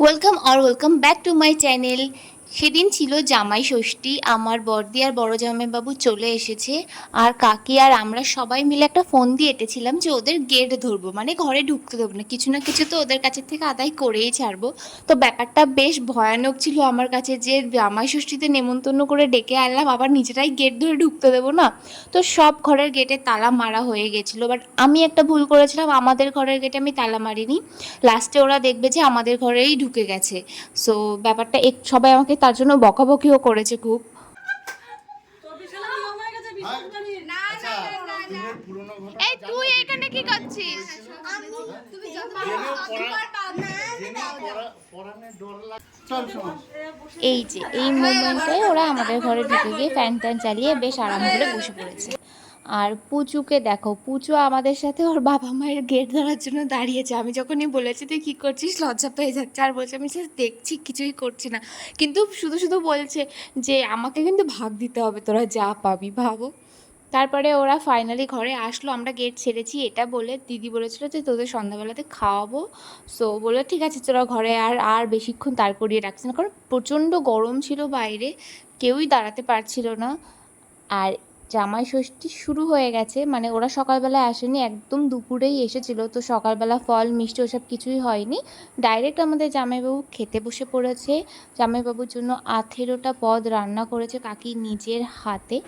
Welcome R welcome back to my channel সেদিন ছিল জামাই ষষ্ঠী, আমার বর্দি আর বড় জামাইবাবু চলে এসেছে, আর কাকি আর আমরা সবাই মিলে একটা ফোন দিয়ে এঁটেছিলাম যে ওদের গেট ধরবো মানে ঘরে ঢুকতে দেবো না, কিছু না কিছু তো ওদের কাছে থেকে আদায় করেই ছাড়বো। তো ব্যাপারটা বেশ ভয়ানক ছিল আমার কাছে যে জামাই ষষ্ঠীতে নেমন্তন্ন করে ডেকে আনলাম, আবার নিজেরাই গেট ধরে ঢুকতে দেবো না। তো সব ঘরের গেটে তালা মারা হয়ে গেছিল, বাট আমি একটা ভুল করেছিলাম, আমাদের ঘরের গেটে আমি তালা মারিনি। লাস্টে ওরা দেখবে যে আমাদের ঘরেই ঢুকে গেছে। সো ব্যাপারটা এক, সবাই আমাকে তার জন্য বকাবকিও করেছে খুব এই তুই এখানে কি করছিস। এই যে এই মোমেন্টে ওরা আমাদের ঘরে ঢুকে গিয়ে ফ্যান ট্যান চালিয়ে বেশ আরাম করে বসে পড়েছে আর পুচুকে দেখো, পুচু আমাদের সাথে ওর বাবা মায়ের গেট ধরার জন্য দাঁড়িয়েছে। আমি যখনই বলেছি, তুই কী করছিস? লজ্জা পেয়ে যাচ্ছে। আর বলছে, আমি just দেখছি, কিছুই করছি না। কিন্তু শুধু শুধু বলছে যে, আমাকে কিন্তু ভাগ দিতে হবে, তোরা যা পাবি, ভাবো। তারপরে ওরা ফাইনালি ঘরে আসলো। আমরা গেট ছেড়েছি। এটা বলে দিদি বলেছিল যে, তোদের সন্ধ্যাবেলাতে খাওয়াবো। সো বলল, ঠিক আছে, তোরা ঘরে আর আর বেশিক্ষণ তার করিয়ে রাখছি না। কারণ প্রচণ্ড গরম ছিল বাইরে, কেউই দাঁড়াতে পারছিল না। আর জামাই ষষ্ঠী শুরু হয়ে গেছে। মানে ওরা সকালবেলায় আসেনি, একদম দুপুরেই এসেছিল। তো সকালবেলা ফল, মিষ্টি ওসব কিছুই হয়নি। ডাইরেক্ট আমাদের জামাইবাবু খেতে বসে পড়েছে। জামাইবাবুর জন্য আঠেরোটা পদ রান্না করেছে কাকি নিজের হাতে।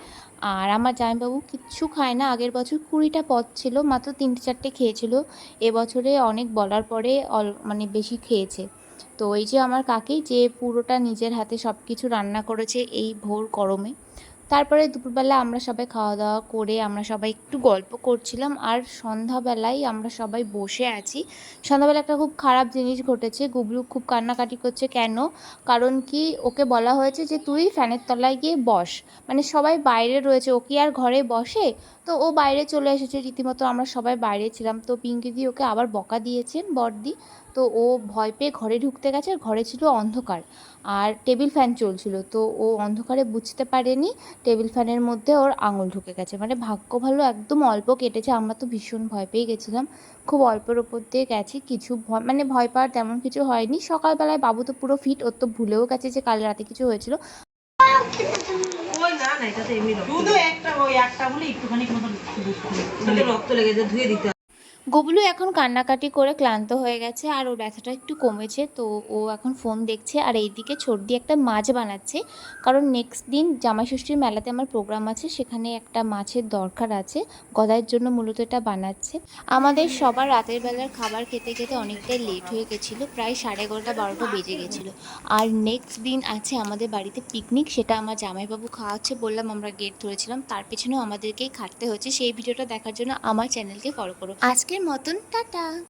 আর আমার জামাইবাবু কিচ্ছু খায় না। আগের বছর কুড়িটা পদ ছিল, মাত্র তিনটে চারটে খেয়েছিল। এবছরে অনেক বলার পরে অল মানে বেশি খেয়েছে। তো এই যে আমার কাকি যে পুরোটা নিজের হাতে সব কিছু রান্না করেছে এই ভোর গরমে। তারপরে দুপুরবেলা আমরা সবাই খাওয়া দাওয়া করে আমরা সবাই একটু গল্প করছিলাম আর সন্ধ্যাবেলায় আমরা সবাই বসে আছি। সন্ধ্যাবেলা একটা খুব খারাপ জিনিস ঘটেছে, গুবলু খুব কান্নাকাটি করছে কেন? কারণ কি ওকে বলা হয়েছে যে তুই ফ্যানের তলায় গিয়ে বস। মানে সবাই বাইরে রয়েছে, ও কি আর ঘরে বসে? তো ও বাইরে চলে এসেছে, রীতিমতো আমরা সবাই বাইরে ছিলাম। তো পিঙ্কিদি ওকে আবার বকা দিয়েছেন, বড়দি। তো ও ভয় পেয়ে ঘরে ঢুকতে গেছে আর ঘরে ছিল অন্ধকার। আর টেবিল ফ্যান চলছিল তো ও অন্ধকারে বুঝতে পারেনি টেবিল ফ্যানের মধ্যে ওর আঙুল ঢুকে গেছে। মানে ভাগ্য ভালো একদম অল্প কেটেছে। আমরা তো ভীষণ ভয় পেয়ে গেছিলাম। খুব অল্পের ওপর দিয়ে গেছি কিছু ভয় মানে ভয় পাওয়ার তেমন কিছু হয়নি। সকালবেলায় বাবু তো পুরো ফিট ওর তো ভুলেও গেছে যে কাল রাতে কিছু হয়েছিল। না না এটা তো এমনি একটা ওই একটা বলে একটুখানি মতন রক্ত লেগেছে ধুয়ে দিতে। গবলু এখন কান্নাকাটি করে ক্লান্ত হয়ে গেছে আর ওর ব্যথাটা একটু কমেছে, তো ও এখন ফোন দেখছে আর এইদিকে ছর্দি একটা মাছ বানাচ্ছে। কারণ নেক্সট দিন জামাইষষ্ঠীর মেলাতে আমার প্রোগ্রাম আছে, সেখানে একটা মাছের দরকার আছে। গদাইয়ের জন্য মূলত এটা বানাচ্ছে। আমাদের সবার রাতের বেলার খাবার খেতে খেতে অনেকটাই লেট হয়ে গেছিল, প্রায় সাড়ে এগারোটা, বারোটা বেজে গেছিল। আর নেক্সট দিন আছে আমাদের বাড়িতে পিকনিক সেটা আমার জামাইবাবু খাওয়াচ্ছে বললাম, আমরা গেট ধরেছিলাম। তার পেছনেও আমাদেরকেই খাটতে হয়েছে সেই ভিডিওটা দেখার জন্য আমার চ্যানেলকে ফলো করো। মতন টাটা।